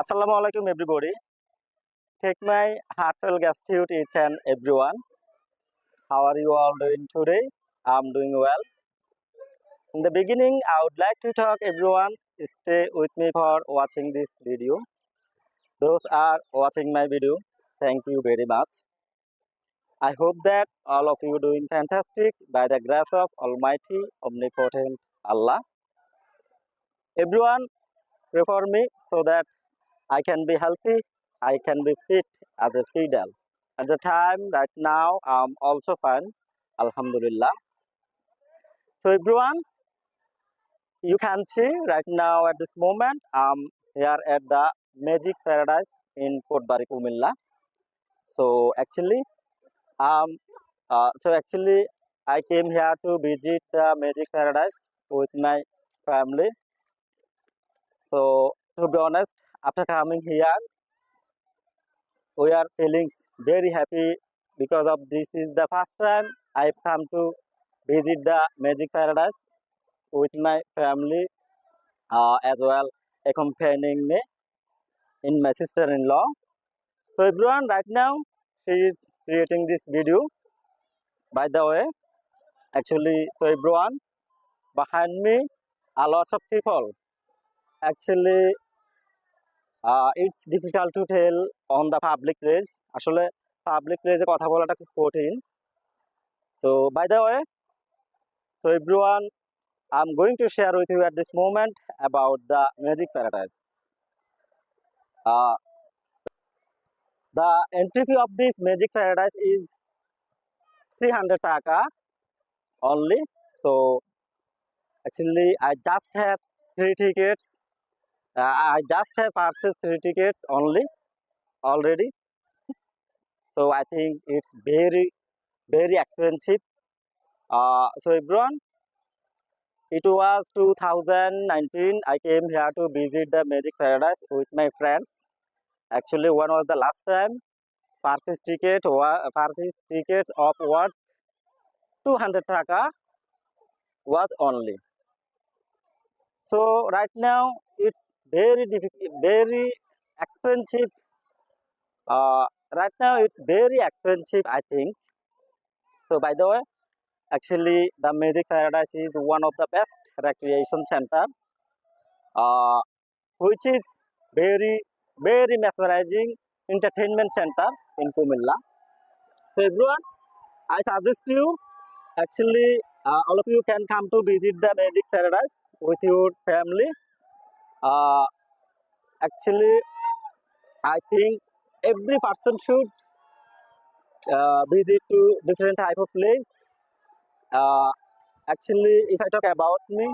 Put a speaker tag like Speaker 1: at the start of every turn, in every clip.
Speaker 1: Assalamu alaikum everybody. Take my heartfelt gratitude each and everyone. How are you all doing today? I'm doing well. In the beginning, I would like to talk everyone stay with me for watching this video. Those are watching my video, thank you very much. I hope that all of you doing fantastic by the grace of Almighty Omnipotent Allah. Everyone pray for me so that I can be healthy, I can be fit as a fidel. At the time right now, I'm also fine, Alhamdulillah. So everyone, you can see right now at this moment, I'm here at the Magic Paradise in Port Bari, Kumilla. So actually, um, uh, so actually, I came here to visit the Magic Paradise with my family. So to be honest, after coming here, we are feeling very happy because of this is the first time I've come to visit the Magic Paradise with my family uh, as well accompanying me in my sister-in-law. So everyone right now she is creating this video. By the way, actually so everyone behind me are lots of people. Actually uh, it's difficult to tell on the public place. আসলে public প্লেসে কথা বলাটা খুব কঠিন So by the way, so everyone, I'm going to share with you at this moment about the Magic Paradise. Uh, the entry fee of this Magic Paradise is 300 taka only. So actually, I just have three tickets. uh, I just have purchased three tickets only already. So I think it's very very expensive. Uh, so everyone, it was 2019. I came here to visit the Magic Paradise with my friends. Actually, one was the last time. Purchase ticket, purchase tickets of worth 200 taka was only. So right now it's very difficult, very expensive. Uh, right now it's very expensive, I think. So by the way, actually the Magic Paradise is one of the best recreation center, uh, which is very very mesmerizing entertainment center in Kumilla. So everyone, I suggest you actually uh, all of you can come to visit the Magic Paradise with your family. Uh, actually, I think every person should uh, visit to different type of place. Uh, actually, if I talk about me,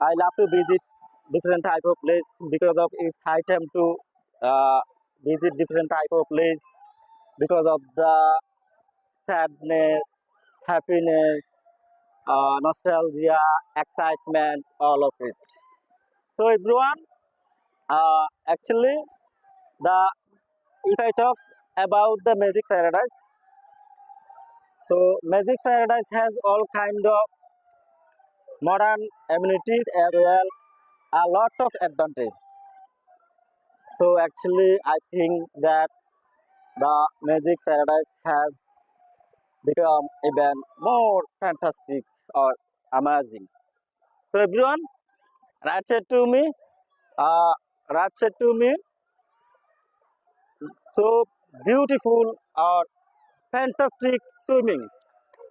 Speaker 1: I love to visit different type of place because of it's high time to uh, visit different type of place because of the sadness, happiness, uh, nostalgia, excitement, all of it. So everyone, uh, actually, the if I talk about the Magic Paradise, so Magic Paradise has all kind of modern amenities as well, a lots of advantage. So actually, I think that the Magic Paradise has become even more fantastic or amazing. So everyone, right to me, uh, to me, so beautiful or fantastic swimming.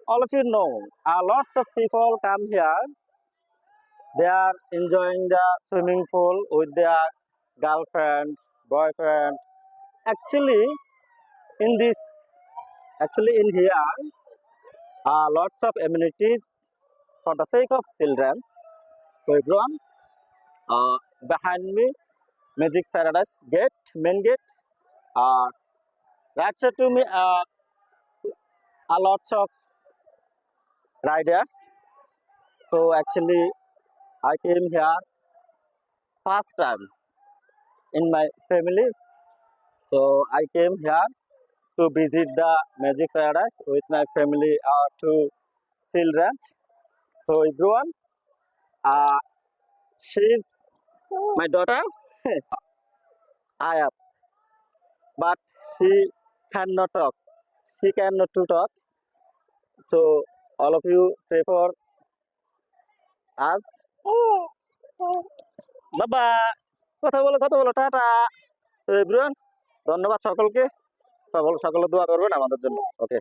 Speaker 1: All of you know, a lots of people come here. They are enjoying the swimming pool with their girlfriend, boyfriend. Actually, in this, actually in here, are lots of amenities for the sake of children. So everyone, uh, behind me, Magic Paradise gate, main gate. Uh, right side to me, uh, are lots of riders. So actually, I came here first time in my family. So I came here to visit the Magic Paradise with my family or two children. So everyone, uh, my daughter. Ayat, but she cannot talk. She cannot to talk. So all of you pray for us. বাবা কথা বলো কথা বলো tata তো everyone ধন্যবাদ সকলকে সকল সকলে দোয়া করবেন আমাদের জন্য ওকে